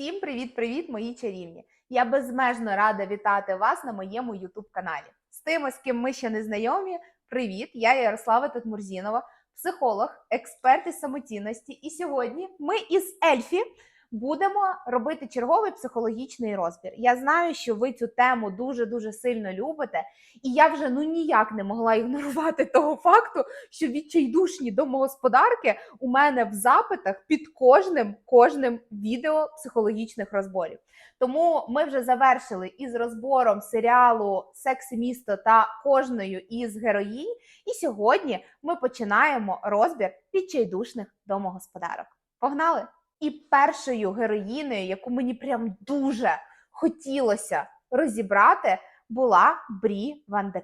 Всім привіт-привіт, мої чарівні! Я безмежно рада вітати вас на моєму youtube каналі. З тими, з ким ми ще не знайомі, привіт! Я Ярослава Татмурзінова, психолог, експерт із самоцінності. І сьогодні ми із Ельфі будемо робити черговий психологічний розбір. Я знаю, що ви цю тему дуже дуже сильно любите, і я вже ну ніяк не могла ігнорувати того факту, що відчайдушні домогосподарки у мене в запитах під кожним кожним відео психологічних розборів. Тому ми вже завершили із розбором серіалу Секс місто та кожною із героїнь. І сьогодні ми починаємо розбір відчайдушних домогосподарок. Погнали! І першою героїною, яку мені прям дуже хотілося розібрати, була Брі Ван де.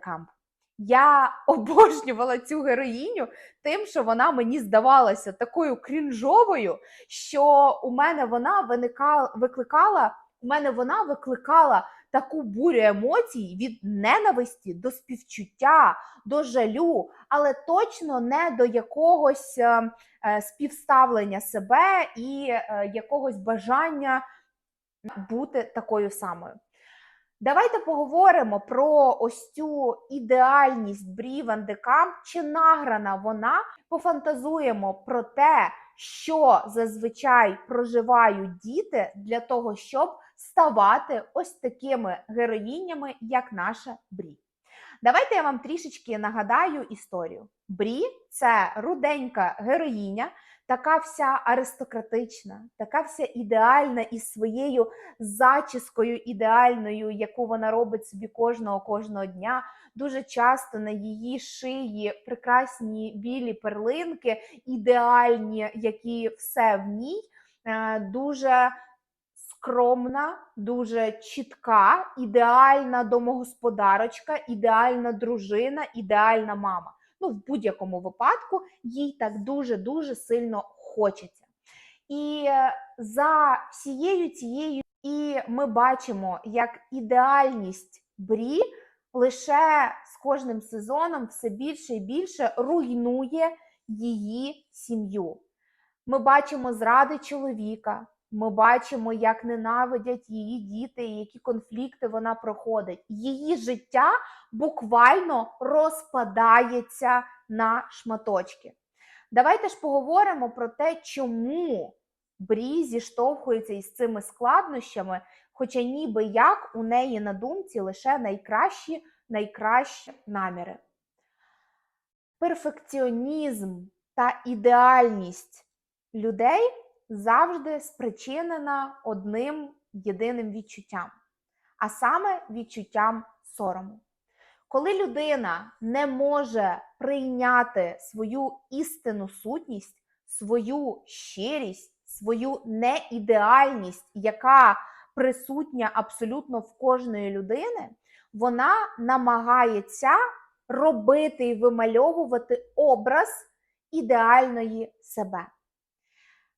Я обожнювала цю героїню тим, що вона мені здавалася такою крінжовою, що у мене вона виникала, викликала, у мене вона викликала таку бурю емоцій від ненависті до співчуття, до жалю, але точно не до якогось е, е, співставлення себе і е, якогось бажання бути такою самою. Давайте поговоримо про ось цю ідеальність Брі Ван чи награна вона. Пофантазуємо про те, що зазвичай проживають діти для того, щоб ставати ось такими героїнями, як наша Брі. Давайте я вам трішечки нагадаю історію. Брі це руденька героїня, така вся аристократична, така вся ідеальна із своєю зачіскою ідеальною, яку вона робить собі кожного кожного дня. Дуже часто на її шиї прекрасні білі перлинки, ідеальні, які все в ній. Е, Дуже скромна, дуже чітка, ідеальна домогосподарочка, ідеальна дружина, ідеальна мама. Ну, в будь-якому випадку їй так дуже-дуже сильно хочеться. І е, за всією цією, і ми бачимо, як ідеальність Брі лише з кожним сезоном все більше і більше руйнує її сім'ю. Ми бачимо зради чоловіка, ми бачимо, як ненавидять її діти, які конфлікти вона проходить. Її життя буквально розпадається на шматочки. Давайте ж поговоримо про те, чому Брі зіштовхується із цими складнощами, хоча ніби як у неї на думці лише найкращі, найкращі наміри. Перфекціонізм та ідеальність людей завжди спричинена одним єдиним відчуттям, а саме відчуттям сорому. Коли людина не може прийняти свою істинну сутність, свою щирість, свою неідеальність, яка присутня абсолютно в кожної людини, вона намагається робити і вимальовувати образ ідеальної себе.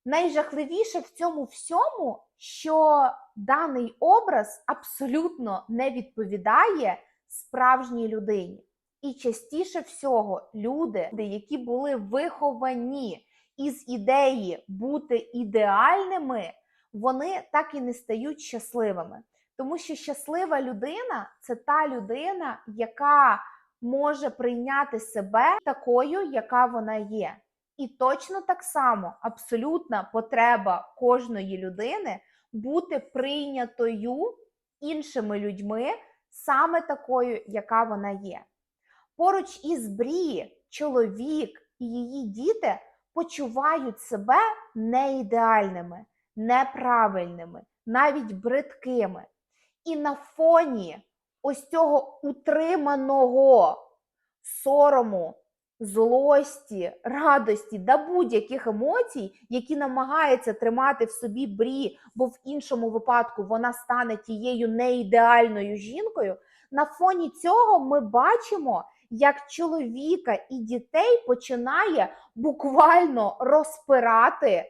Найжахливіше в цьому всьому, що даний образ абсолютно не відповідає справжній людині. І частіше всього люди, які були виховані із ідеї бути ідеальними, вони так і не стають щасливими. Тому що щаслива людина це та людина, яка може прийняти себе такою, яка вона є. І точно так само абсолютна потреба кожної людини бути прийнятою іншими людьми саме такою, яка вона є. Поруч із Брі, чоловік і її діти почувають себе неідеальними, неправильними, навіть бридкими. І на фоні ось цього утриманого сорому, злості, радості да будь-яких емоцій, які намагається тримати в собі брі, бо в іншому випадку вона стане тією неідеальною жінкою. На фоні цього ми бачимо, як чоловіка і дітей починає буквально розпирати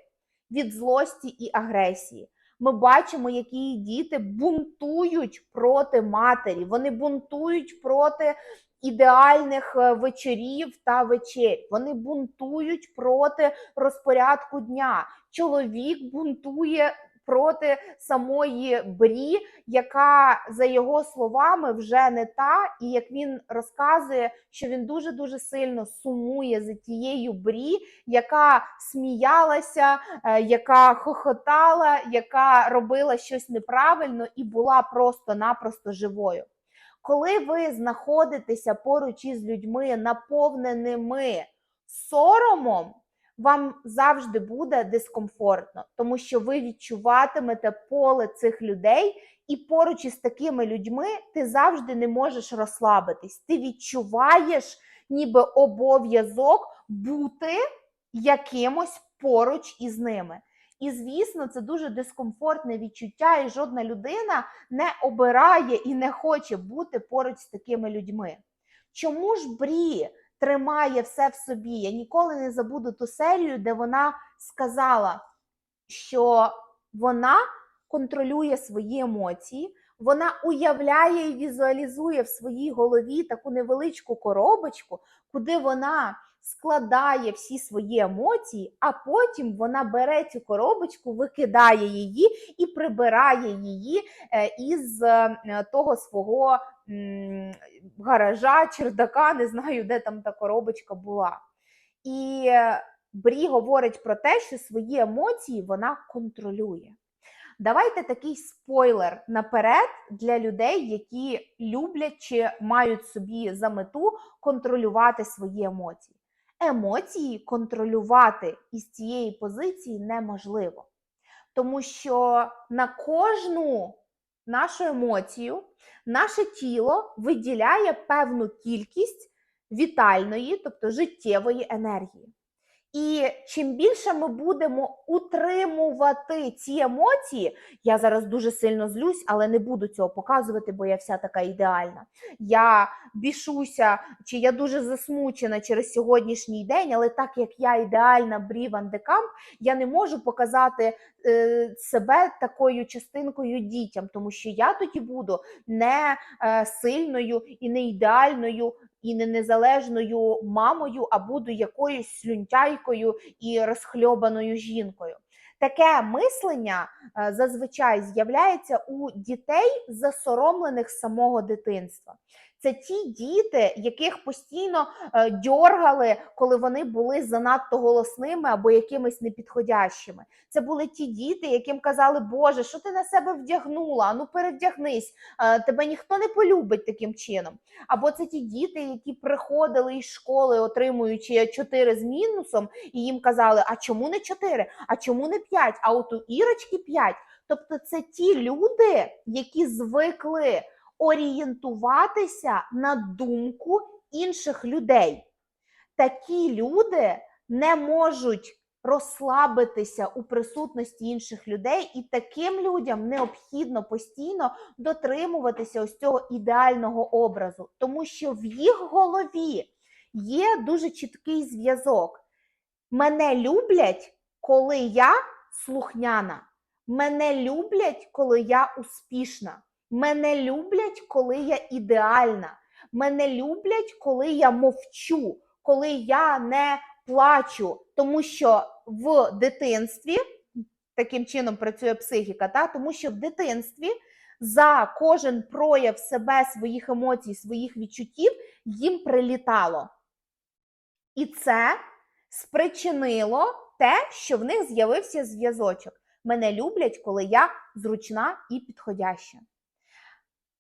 від злості і агресії. Ми бачимо, як її діти бунтують проти матері, вони бунтують проти ідеальних е, вечорів та вечер. Вони бунтують проти розпорядку дня. Чоловік бунтує проти самої Брі, яка за його словами вже не та, і як він розказує, що він дуже дуже сильно сумує за тією Брі, яка сміялася, е, яка хохотала, яка робила щось неправильно і була просто-напросто живою. Коли ви знаходитеся поруч із людьми, наповненими соромом, вам завжди буде дискомфортно, тому що ви відчуватимете поле цих людей, і поруч із такими людьми ти завжди не можеш розслабитись. Ти відчуваєш ніби обов'язок бути якимось поруч із ними. І звісно, це дуже дискомфортне відчуття, і жодна людина не обирає і не хоче бути поруч з такими людьми. Чому ж Брі тримає все в собі? Я ніколи не забуду ту серію, де вона сказала, що вона контролює свої емоції, вона уявляє і візуалізує в своїй голові таку невеличку коробочку, куди вона складає всі свої емоції, а потім вона бере цю коробочку, викидає її і прибирає її е, із е, того свого гаража, чердака, не знаю, де там та коробочка була. І е, Брі говорить про те, що свої емоції вона контролює. Давайте такий спойлер наперед для людей, які люблять чи мають собі за мету контролювати свої емоції. Емоції контролювати із цієї позиції неможливо, тому що на кожну нашу емоцію наше тіло виділяє певну кількість вітальної, тобто життєвої енергії. І чим більше ми будемо утримувати ці емоції, я зараз дуже сильно злюсь, але не буду цього показувати, бо я вся така ідеальна. Я бішуся, чи я дуже засмучена через сьогоднішній день, але так як я ідеальна Брі декамп, я не можу показати себе такою частинкою дітям, тому що я тоді буду не е, сильною і не ідеальною і не незалежною мамою, а буду якоюсь слюнтяйкою і розхльобаною жінкою. Таке мислення е, зазвичай з'являється у дітей, засоромлених з самого дитинства. Це ті діти, яких постійно е, дьоргали, коли вони були занадто голосними або якимись непідходящими. Це були ті діти, яким казали, Боже, що ти на себе вдягнула? Ану перевдягнись, е, тебе ніхто не полюбить таким чином. Або це ті діти, які приходили із школи, отримуючи 4 з мінусом, і їм казали, а чому не 4, а чому не 5, а от у Ірочки 5. Тобто це ті люди, які звикли орієнтуватися на думку інших людей. Такі люди не можуть розслабитися у присутності інших людей, і таким людям необхідно постійно дотримуватися ось цього ідеального образу, тому що в їх голові є дуже чіткий зв'язок. Мене люблять, коли я слухняна. Мене люблять, коли я успішна. Мене люблять, коли я ідеальна. Мене люблять, коли я мовчу, коли я не плачу. Тому що в дитинстві таким чином працює психіка, та? тому що в дитинстві за кожен прояв себе, своїх емоцій, своїх відчуттів їм прилітало. І це спричинило те, що в них з'явився зв'язочок. Мене люблять, коли я зручна і підходяща.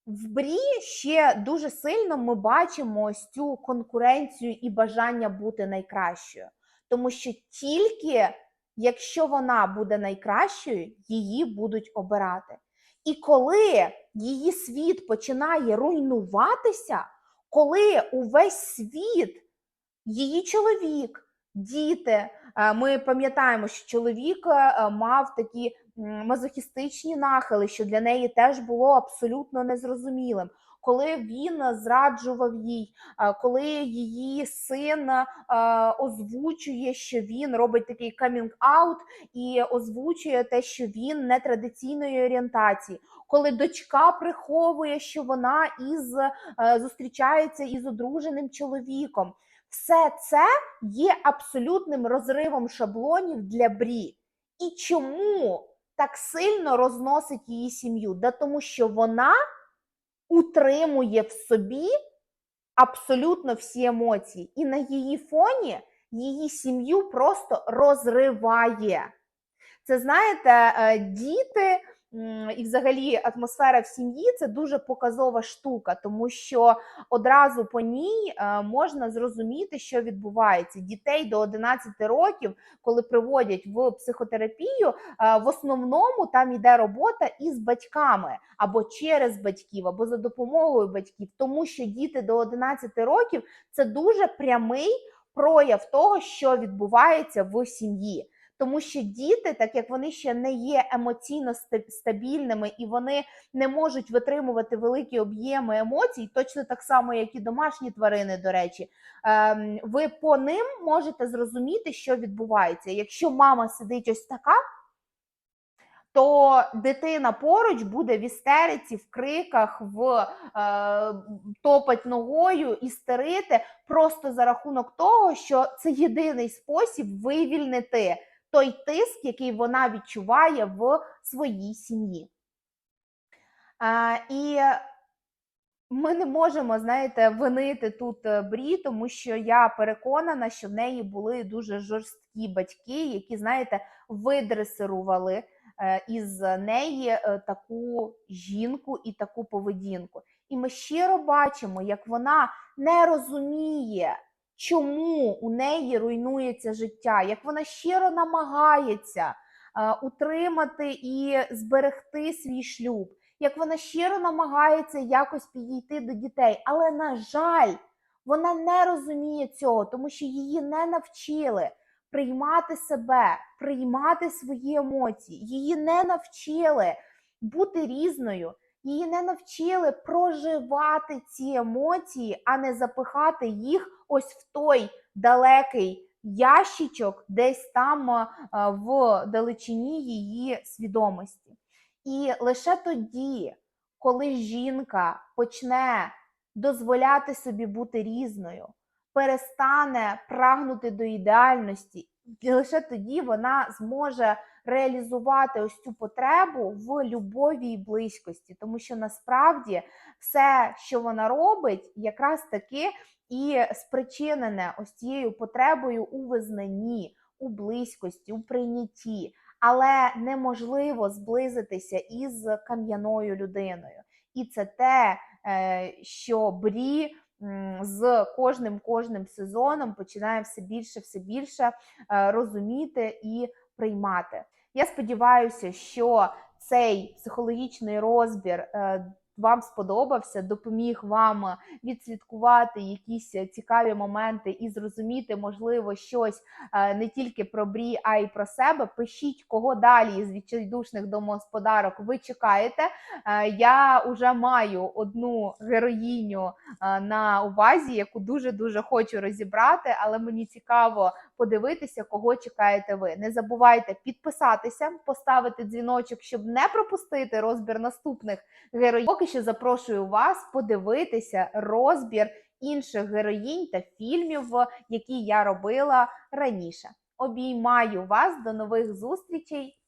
В Брі ще дуже сильно ми бачимо ось цю конкуренцію і бажання бути найкращою. Тому що тільки якщо вона буде найкращою, її будуть обирати. І коли її світ починає руйнуватися, коли увесь світ, її чоловік, діти, е, ми пам'ятаємо, що чоловік е, мав такі мазохістичні нахили, що для неї теж було абсолютно незрозумілим. Коли він зраджував їй, е, коли її син озвучує, що він робить такий камінг-аут і озвучує те, що він не традиційної орієнтації, коли дочка приховує, що вона із зустрічається із одруженим чоловіком, все це є абсолютним розривом шаблонів для брі. І чому так сильно розносить її сім'ю? Да тому що вона утримує в собі абсолютно всі емоції, і на її фоні її сім'ю просто розриває. Це знаєте, е, діти і взагалі атмосфера в сім'ї це дуже показова штука, тому що одразу по ній е, можна зрозуміти, що відбувається. Дітей до 11 років, коли приводять в психотерапію, е, в основному там йде робота із батьками або через батьків, або за допомогою батьків, тому що діти до 11 років це дуже прямий прояв того, що відбувається в сім'ї. Тому що діти, так як вони ще не є емоційно стабільними і вони не можуть витримувати великі об'єми емоцій, точно так само, як і домашні тварини, до речі, ем, ви по ним можете зрозуміти, що відбувається. Якщо мама сидить ось така, то дитина поруч буде в істериці, в криках, в е, топать ногою, істерити просто за рахунок того, що це єдиний спосіб вивільнити той тиск, який вона відчуває в своїй сім'ї. І ми не можемо, знаєте, винити тут е, Брі, тому що я переконана, що в неї були дуже жорсткі батьки, які, знаєте, видресирували е, із неї е, таку жінку і таку поведінку. І ми щиро бачимо, як вона не розуміє, чому у неї руйнується життя, як вона щиро намагається е, утримати і зберегти свій шлюб, як вона щиро намагається якось підійти до дітей. Але, на жаль, вона не розуміє цього, тому що її не навчили приймати себе, приймати свої емоції. Її не навчили бути різною, її не навчили проживати ці емоції, а не запихати їх ось в той далекий ящичок, десь там е, в далечині її свідомості. І лише тоді, коли жінка почне дозволяти собі бути різною, перестане прагнути до ідеальності, лише тоді вона зможе реалізувати ось цю потребу в любові і близькості, тому що насправді все, що вона робить, якраз таки і спричинене ось цією потребою у визнанні, у близькості, у прийнятті. Але неможливо зблизитися із кам'яною людиною. І це те, е, що Брі з кожним кожним сезоном починає все більше, все більше е, розуміти і приймати. Я сподіваюся, що цей психологічний розбір е, вам сподобався, допоміг вам е, відслідкувати якісь е, цікаві моменти і зрозуміти, можливо, щось е, не тільки про брі, а й про себе. Пишіть, кого далі з відчайдушних домогосподарок ви чекаєте. Я вже маю одну героїню на увазі, яку дуже дуже хочу розібрати, але мені цікаво подивитися, кого чекаєте ви. Не забувайте підписатися, поставити дзвіночок, щоб не пропустити розбір наступних героїв. Поки що запрошую вас подивитися розбір інших героїнь та фільмів, які я робила раніше. Обіймаю вас до нових зустрічей.